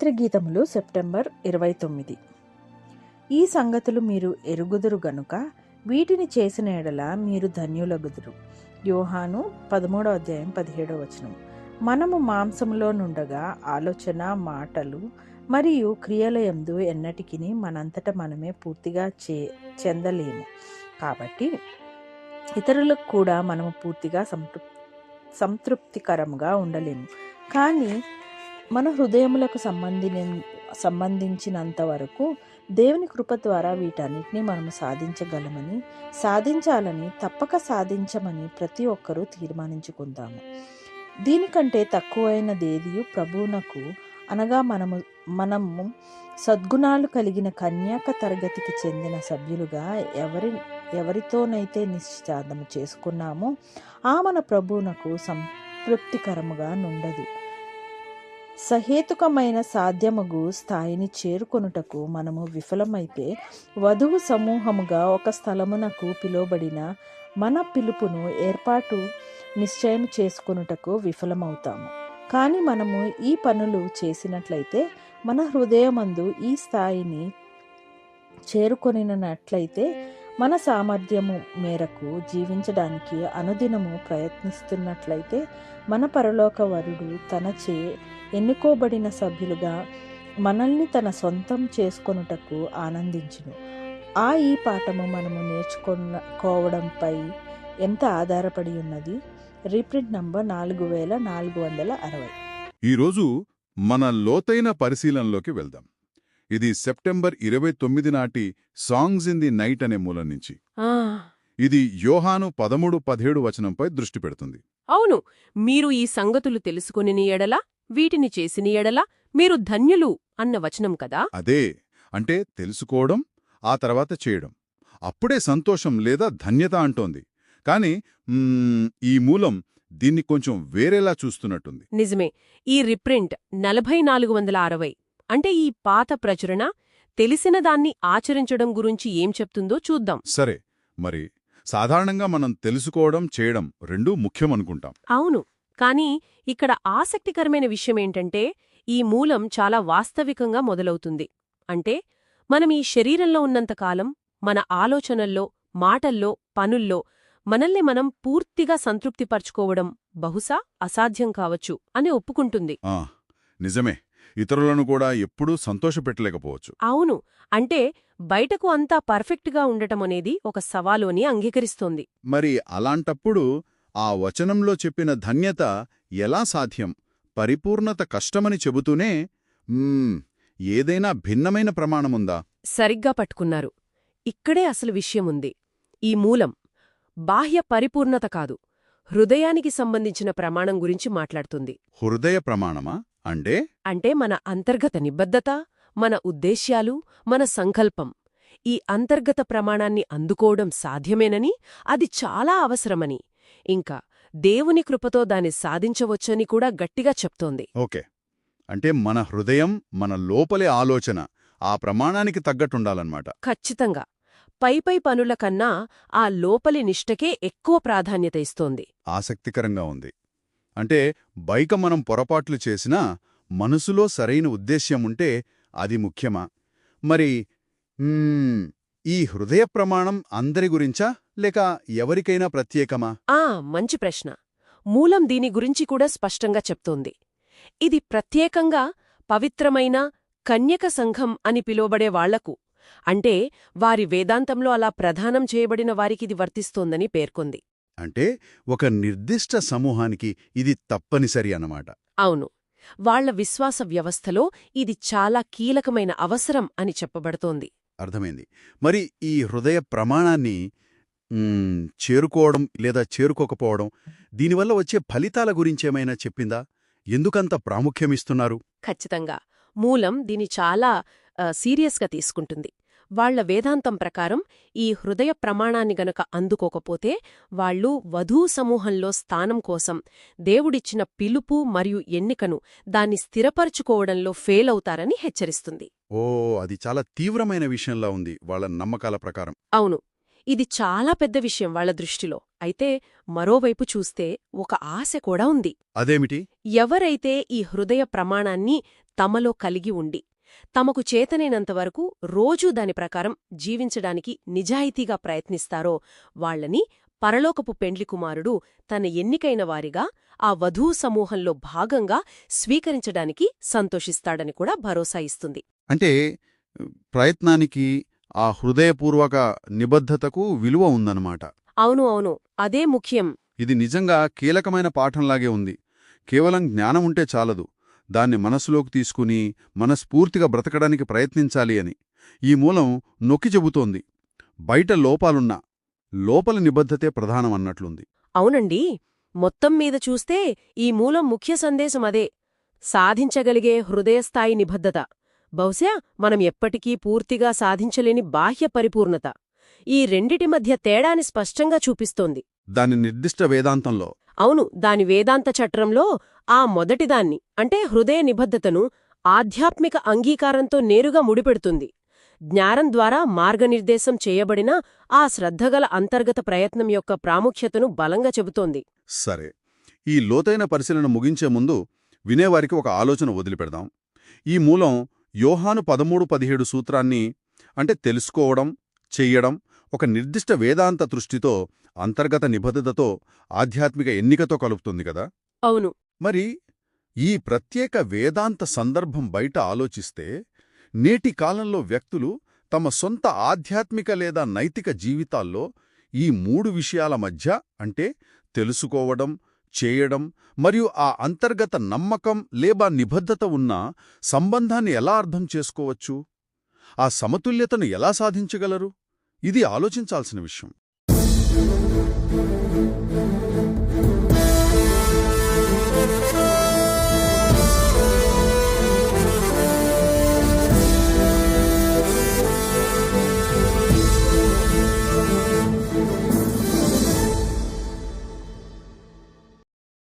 రాత్రి గీతములు సెప్టెంబర్ ఇరవై తొమ్మిది. ఈ సంగతులు మీరు ఎరుగుదురు గనుక వీటిని చేసిన ఎడల మీరు ధన్యులగుదురు. యోహాను పదమూడో అధ్యాయం పదిహేడో వచనం. మనము మాంసంలో నుండగా ఆలోచన మాటలు మరియు క్రియల యందు ఎన్నటికి మనంతట మనమే పూర్తిగా చే చెందలేము. కాబట్టి ఇతరులకు కూడా మనము పూర్తిగా సంతృప్ సంతృప్తికరంగా ఉండలేము. కానీ మన హృదయములకు సంబంధిన సంబంధించినంత వరకు దేవుని కృప ద్వారా వీటన్నిటిని మనం సాధించగలమని సాధించాలని తప్పక సాధించమని ప్రతి ఒక్కరూ తీర్మానించుకుందాము. దీనికంటే తక్కువైనదేది ప్రభువునకు అనగా మనము మనము సద్గుణాలు కలిగిన కన్యాక తరగతికి చెందిన సభ్యులుగా ఎవరి ఎవరితోనైతే నిశ్చితార్థము చేసుకున్నామో ఆ మన ప్రభువునకు సంతృప్తికరముగా నుండదు. సహేతుకమైన సాధ్యమగు స్థాయిని చేరుకొనుటకు మనము విఫలమైతే వధువు సమూహముగా ఒక స్థలమునకు పిలువబడిన మన పిలుపును ఏర్పాటు నిశ్చయం చేసుకొనుటకు విఫలమవుతాము. కానీ మనము ఈ పనులు చేసినట్లయితే మన హృదయమందు ఈ స్థాయిని చేరుకొనినట్లయితే మన సామర్థ్యము మేరకు జీవించడానికి అనుదినము ప్రయత్నిస్తున్నట్లయితే మన పరలోక వరుడు తన చే ఎన్నుకోబడిన సభ్యులుగా మనల్ని తన సొంతం చేసుకొనుటకు ఆనందించును. ఆ ఈ పాఠము మనము నేర్చుకోవడంపై ఎంత ఆధారపడి ఉన్నది? రీప్రింట్ నంబర్ నాలుగు వేల నాలుగు వందల అరవై. ఈరోజు మన లోతైన పరిశీలనలోకి వెళ్దాం. ఇది సెప్టెంబర్ ఇరవై తొమ్మిది నాటి సాంగ్స్ ఇన్ ది నైట్ అనే మూలం నుంచి. ఇది యోహాను పదమూడు పదిహేడు వచనంపై దృష్టి పెడుతుంది. అవును మీరు ఈ సంగతులు తెలుసుకొనిని ఎడల వీటిని చేసిన ఎడల మీరు ధన్యులు అన్న వచనం కదా? అదే. అంటే తెలుసుకోవడం ఆ తర్వాత చేయడం. అప్పుడే సంతోషం లేదా ధన్యత అంటోంది. కాని ఈ మూలం దీన్ని కొంచెం వేరేలా చూస్తున్నట్టుంది. నిజమే. ఈ రిప్రింట్ నలభై నాలుగు వందల అరవై. అంటే ఈ పాత ప్రచురణ తెలిసిన దాన్ని ఆచరించడం గురించి ఏం చెప్తుందో చూద్దాం. సరే. మరి సాధారణంగా మనం తెలుసుకోవడం చేయడం రెండూ ముఖ్యమనుకుంటాం. అవును. కానీ ఇక్కడ ఆసక్తికరమైన విషయమేంటంటే ఈ మూలం చాలా వాస్తవికంగా మొదలవుతుంది. అంటే మనం ఈ శరీరంలో ఉన్నంతకాలం మన ఆలోచనల్లో మాటల్లో పనుల్లో మనల్ని మనం పూర్తిగా సంతృప్తిపరచుకోవడం బహుశా అసాధ్యం కావచ్చు అని ఒప్పుకుంటుంది. నిజమే. ఇతరులను కూడా ఎప్పుడూ సంతోషపెట్టలేకపోవచ్చు. అవును. అంటే బయటకు అంతా పర్ఫెక్ట్గా ఉండటమనేది ఒక సవాలు అని అంగీకరిస్తోంది. మరి అలాంటప్పుడు ఆ వచనంలో చెప్పిన ధన్యత ఎలా సాధ్యం? పరిపూర్ణత కష్టమని చెబుతూనే ఏదైనా భిన్నమైన ప్రమాణముందా? సరిగ్గా పట్టుకున్నారు. ఇక్కడే అసలు విషయముంది. ఈ మూలం బాహ్య పరిపూర్ణత కాదు హృదయానికి సంబంధించిన ప్రమాణం గురించి మాట్లాడుతుంది. హృదయ ప్రమాణమా? అంటే? అంటే మన అంతర్గత నిబద్ధత మన ఉద్దేశ్యాలు మన సంకల్పం. ఈ అంతర్గత ప్రమాణాన్ని అందుకోవడం సాధ్యమేనని అది చాలా అవసరమని. ఇంకా దేవుని కృపతో దాన్ని సాధించవచ్చని కూడా గట్టిగా చెప్తోంది. ఓకే. అంటే మన హృదయం మన లోపలే ఆలోచన ఆ ప్రమాణానికి తగ్గట్టుండాలన్నమాట. ఖచ్చితంగా. పైపై పనుల కన్నా ఆ లోపలి నిష్టకే ఎక్కువ ప్రాధాన్యత ఇస్తోంది. ఆసక్తికరంగా ఉంది. అంటే బైక మనం పొరపాట్లు చేసినా మనసులో సరైన ఉద్దేశ్యముంటే అది ముఖ్యమా? మరి ఈ హృదయ ప్రమాణం అందరి గురించా? లేక ఎవరికైనా ప్రత్యేకమా? ఆ మంచి ప్రశ్న. మూలం దీని గురించి కూడా స్పష్టంగా చెప్తోంది. ఇది ప్రత్యేకంగా పవిత్రమైన కన్యక సంఘం అని పిలువబడే వాళ్ళకు అంటే వారి వేదాంతంలో అలా ప్రదానం చేయబడిన వారికిది వర్తిస్తోందని పేర్కొంది. అంటే ఒక నిర్దిష్ట సమూహానికి ఇది తప్పనిసరి అన్నమాట. అవును. వాళ్ళ విశ్వాస వ్యవస్థలో ఇది చాలా కీలకమైన అవసరం అని చెప్పబడుతోంది. అర్థమైంది. మరి ఈ హృదయ ప్రమాణాన్ని చేరుకోవడం లేదా చేరుకోకపోవడం దీనివల్ల వచ్చే ఫలితాల గురించేమైనా చెప్పిందా? ఎందుకంత ప్రాముఖ్యమిస్తున్నారు ఖచ్చితంగా. మూలం దీని చాలా సీరియస్గా తీసుకుంటుంది. వాళ్ళ వేదాంతం ప్రకారం ఈ హృదయ ప్రమాణాన్ని గనక అందుకోకపోతే వాళ్ళు వధూ సమూహంలో స్థానం కోసం దేవుడిచ్చిన పిలుపు మరియు ఎన్నికను దాన్ని స్థిరపరచుకోవడంలో ఫెయిల్ అవుతారని హెచ్చరిస్తుంది. ఓ అది చాలా తీవ్రమైన విషయంలా ఉంది వాళ్ళ నమ్మకాల ప్రకారం. అవును. ఇది చాలా పెద్ద విషయం వాళ్ళ దృష్టిలో. అయితే మరోవైపు చూస్తే ఒక ఆశ కూడా ఉంది. అదేమిటి? ఎవరైతే ఈ హృదయ ప్రమాణాన్ని తమలో కలిగి ఉండి తమకు చేతనైనంతవరకు రోజూ దాని ప్రకారం జీవించడానికి నిజాయితీగా ప్రయత్నిస్తారో వాళ్ళని పరలోకపు పెండ్లి కుమారుడు తన ఎన్నికైన వారిగా ఆ వధూ సమూహంలో భాగంగా స్వీకరించడానికి సంతోషిస్తాడని కూడా భరోసా ఇస్తుంది. అంటే ప్రయత్నానికి ఆ హృదయపూర్వక నిబద్ధతకు విలువ ఉందన్నమాట. అవును అవును. అదే ముఖ్యం. ఇది నిజంగా కీలకమైన పాఠంలాగే ఉంది. కేవలం జ్ఞానం ఉంటే చాలదు. దాన్ని మనసులోకి తీసుకుని మనస్ఫూర్తిగా బ్రతకడానికి ప్రయత్నించాలి అని. ఈ మూలం నొక్కి చెబుతోంది. బయట లోపాలున్నా లోపల నిబద్ధతే ప్రధానమన్నట్లుంది అవునండి. మొత్తం మీద చూస్తే ఈ మూలం ముఖ్య సందేశం అదే. సాధించగలిగే హృదయస్థాయి నిబద్ధత. బహుశా మనం ఎప్పటికీ పూర్తిగా సాధించలేని బాహ్య పరిపూర్ణత. ఈ రెండిటి మధ్య తేడాని స్పష్టంగా చూపిస్తోంది. దాని నిర్దిష్ట వేదాంతంలో. అవును దాని వేదాంత చట్రంలో ఆ మొదటిదాన్ని అంటే హృదయ నిబద్ధతను ఆధ్యాత్మిక అంగీకారంతో నేరుగా ముడిపెడుతుంది. జ్ఞానం ద్వారా మార్గనిర్దేశం చేయబడిన ఆ శ్రద్ధగల అంతర్గత ప్రయత్నం యొక్క ప్రాముఖ్యతను బలంగా చెబుతోంది. సరే ఈ లోతైన పరిశీలన ముగించే ముందు వినేవారికి ఒక ఆలోచన వదిలిపెడదాం. ఈ మూలం యోహాను పదమూడు పదిహేడు సూత్రాన్ని అంటే తెలుసుకోవడం చెయ్యడం ఒక నిర్దిష్ట వేదాంత దృష్టితో అంతర్గత నిబద్ధతతో ఆధ్యాత్మిక ఎన్నికతో కలుపుతుంది కదా? అవును. మరి ఈ ప్రత్యేక వేదాంత సందర్భం బయట ఆలోచిస్తే నేటి కాలంలో వ్యక్తులు తమ సొంత ఆధ్యాత్మిక లేదా నైతిక జీవితాల్లో ఈ మూడు విషయాల మధ్య అంటే తెలుసుకోవడం చేయడం మరియు ఆ అంతర్గత నమ్మకం లేబా నిబద్ధత ఉన్న సంబంధాన్ని ఎలా అర్థం చేసుకోవచ్చు? ఆ సమతుల్యతను ఎలా సాధించగలరు? ఇది ఆలోచించాల్సిన విషయం.